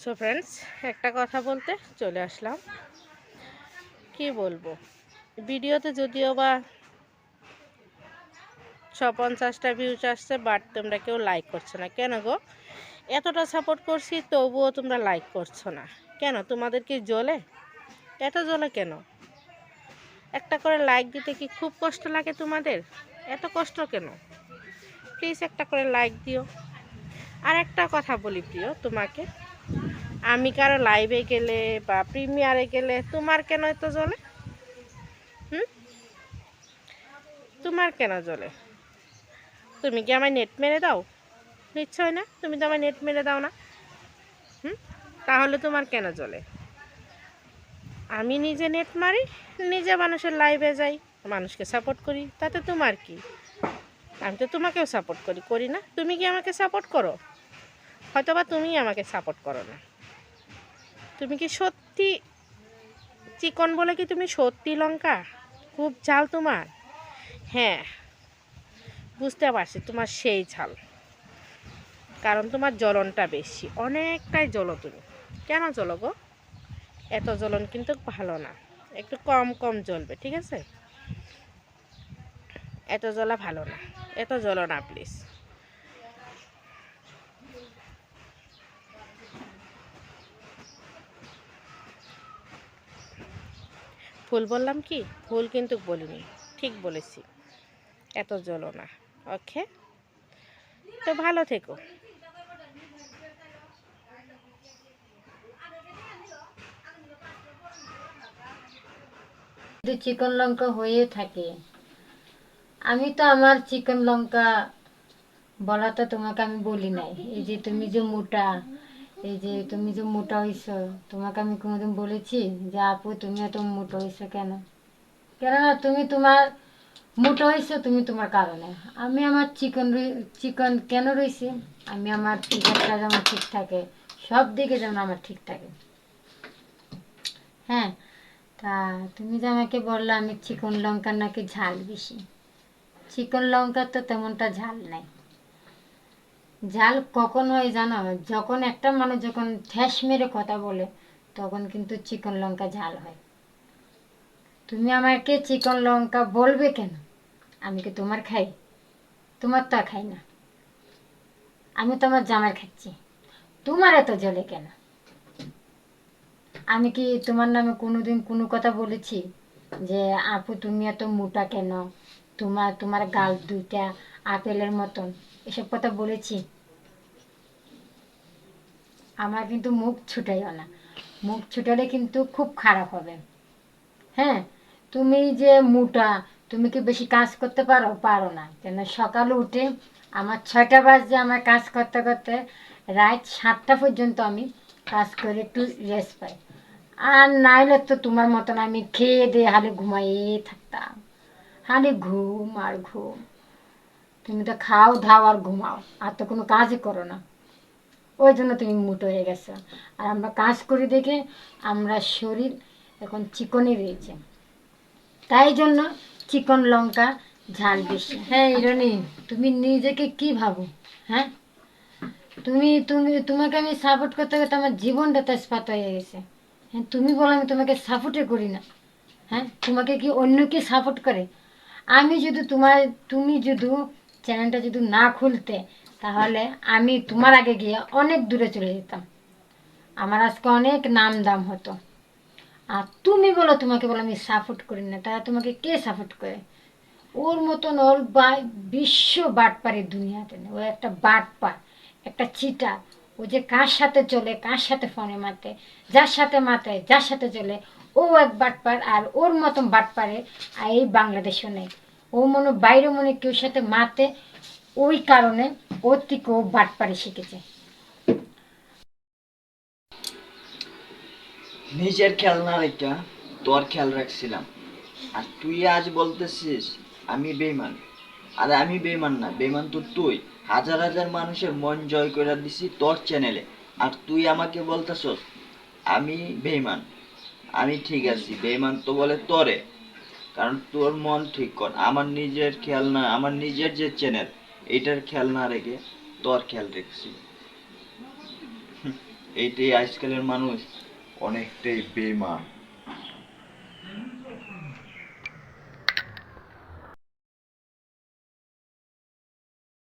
So friends একটা কথা বলতে চলে আসলাম। কি বলব? ভিডিওতে যদিও বা ছ পঞ্চাশটা ভিউজ আসছে বাট তোমরা কেউ লাইক করছ না। কেন গো? এতটা সাপোর্ট করছি, তবুও তোমরা লাইক করছ না। কেন? তোমাদের কি জ্বলে? এত জ্বলে কেন? একটা করে লাইক দিতে কি খুব কষ্ট লাগে তোমাদের? এত কষ্ট কেন? প্লিজ একটা করে লাইক দিও। আর একটা কথা বলি প্রিয়, তোমাকে। আমি কারও লাইভে গেলে বা প্রিমিয়ারে গেলে তোমার কেন এত জ্বলে? হুম? তোমার কেন জ্বলে? তুমি কি আমায় নেট মেরে দাও? নিশ্চয় না, তুমি তো আমায় নেট মেরে দাও না। হুম? তাহলে তোমার কেন জ্বলে? আমি নিজে নেট মারি, নিজে মানুষের লাইভে যাই, মানুষকে সাপোর্ট করি, তাতে তোমার কি? আমি তো তোমাকেও সাপোর্ট করি করি না। তুমি কি আমাকে সাপোর্ট করো? হয়তোবা তুমিই আমাকে সাপোর্ট করো না। তুমি কি সত্যি চিকন বলে কি তুমি সত্যি লঙ্কা? খুব ঝাল তোমার? হ্যাঁ বুঝতে পারছি তোমার সেই ঝাল। কারণ তোমার জ্বলনটা বেশি, অনেকটাই জ্বলো তুমি। কেন জ্বলো গো? এত জ্বলন কিন্তু ভালো না। একটু কম কম জ্বলবে, ঠিক আছে? এত জ্বলা ভালো না। এত জ্বলো না প্লিজ ভুল বললাম কি? ভুল কিন্তু বলিনি। ঠিক বলেছি। এত জ্বলো না। ওকে? তো ভালো থেকো। চিকন লঙ্কা হয়ে থাকে, আমি তো আমার চিকন লঙ্কা বলা তো তোমাকে আমি বলি নাই। এই যে তুমি যে মোটা এই যে তুমি যে মোটা হইছো, তোমাকে আমি কোনোদিন বলেছি যে, আপু, তুমি এত মোটা হইছো কেন? কেননা তুমি তোমার মোটা হয়েছো তুমি তোমার কারণে। আমি আমার চিকন চিকন কেন রয়েছে আমি আমার ফিগারটা যেমন ঠিক থাকে, সব দিকে যেমন আমার ঠিক থাকে। হ্যাঁ তা তুমি যে আমাকে বললে আমি চিকন লঙ্কার নাকি ঝাল বেশি। চিকন লঙ্কার তো তেমনটা ঝাল নাই। ঝাল কখন হয় জানো, যখন একটা মানুষ যখন ঠেস মেরে কথা বলে, তখন কিন্তু চিকন লঙ্কা ঝাল হয়। তুমি আমাকে চিকন লঙ্কা বলবে কেন? আমি কি তোমার খাই? তোমার তো খাই না। আমি তো আমার জামার খাচ্ছি। তোমার এত জলে কেন? আমি কি তোমার নামে কোনোদিন কোনো কথা বলেছি যে, আপু, তুমি এত মোটা কেন? তোমার তোমার গাল দুইটা আপেলের মতন। এসব কথা বলেছি। আমার কিন্তু মুখ ছুটাইও না। মুখ ছুটালে কিন্তু খুব খারাপ হবে। হ্যাঁ? তুমি যে মোটা, তুমি কি বেশি কাজ করতে পারো? পারো না। কেন? সকালে উঠে আমার ছয়টা বাজে আমার কাজ করতে করতে রাত সাতটা পর্যন্ত আমি কাজ করে একটু রেস্ট পাই। আর নাইলে তো তোমার মতন আমি খেয়ে দিয়ে হালে ঘুমাইয়ে থাকতাম। হালে ঘুম আর ঘুম। তুমি তো খাও ধাও আর ঘুমাও। আর তো কোনো কাজই করো না। ওই জন্য তুমি মোটো হয়ে গেছো। আর আমরা কাজ করি দেখে আমরা শরীর এখন চিকনই রয়েছে। তাই জন্য চিকন লঙ্কা, ঝাল বেশি। হ্যাঁ ইরনি, তুমি নিজেকে কি ভাবো? হ্যাঁ? তুমি তুমি, তোমাকে আমি সাপোর্ট করতে করতে আমার জীবনটা তেজপাত হয়ে গেছে। হ্যাঁ তুমি বলো আমি তোমাকে সাপোর্টে করি না। হ্যাঁ তোমাকে কি অন্য কি সাপোর্ট করে? আমি যদি তোমার তুমি যদি চ্যানেলটা যদি না খুলতে, তাহলে আমি তোমার আগে গিয়ে অনেক দূরে চলে যেতাম। আমার আজকে অনেক নাম দাম হতো। আর তুমি বলো, তোমাকে বলো, আমি সাপোর্ট করি না। তারা তোমাকে কে সাপোর্ট করে? ওর মতন ওর বা বিশ্ব বাটপারের দুনিয়াতে। ও একটা বাটপার একটা চিটা ও যে কার সাথে চলে, কার সাথে ফোনে মাতে যার সাথে মাতে যার সাথে চলে, ও এক বাটপার আর ওর মতন বাটপারে এই বাংলাদেশও নেই। ও মনে বাইরে মনে কেউ সাথে মাতে ওই কারণে ওর থেকে ও বাটপারে শিখেছে। নিজের খেলনা রেখা তোর খেয়াল রাখছিলাম। আর তুই আজ বলতেছিস, আমি বেইমান আর আমি বেইমান না বেমান তো তুই। হাজার হাজার মানুষের মন জয় করে দিছি তোর চ্যানেলে। আর তুই আমাকে বলতেছস, আমি বেইমান আমি ঠিক আছি বেইমান তো বলে তোরে। কারণ তোর মন ঠিক কর। আমার নিজের খেয়াল না, আমার নিজের যে চ্যানেল এটার খেয়াল না রেখে তোর খেয়াল রেখেছি। এইটাই আজকালের মানুষ অনেকটাই বেমান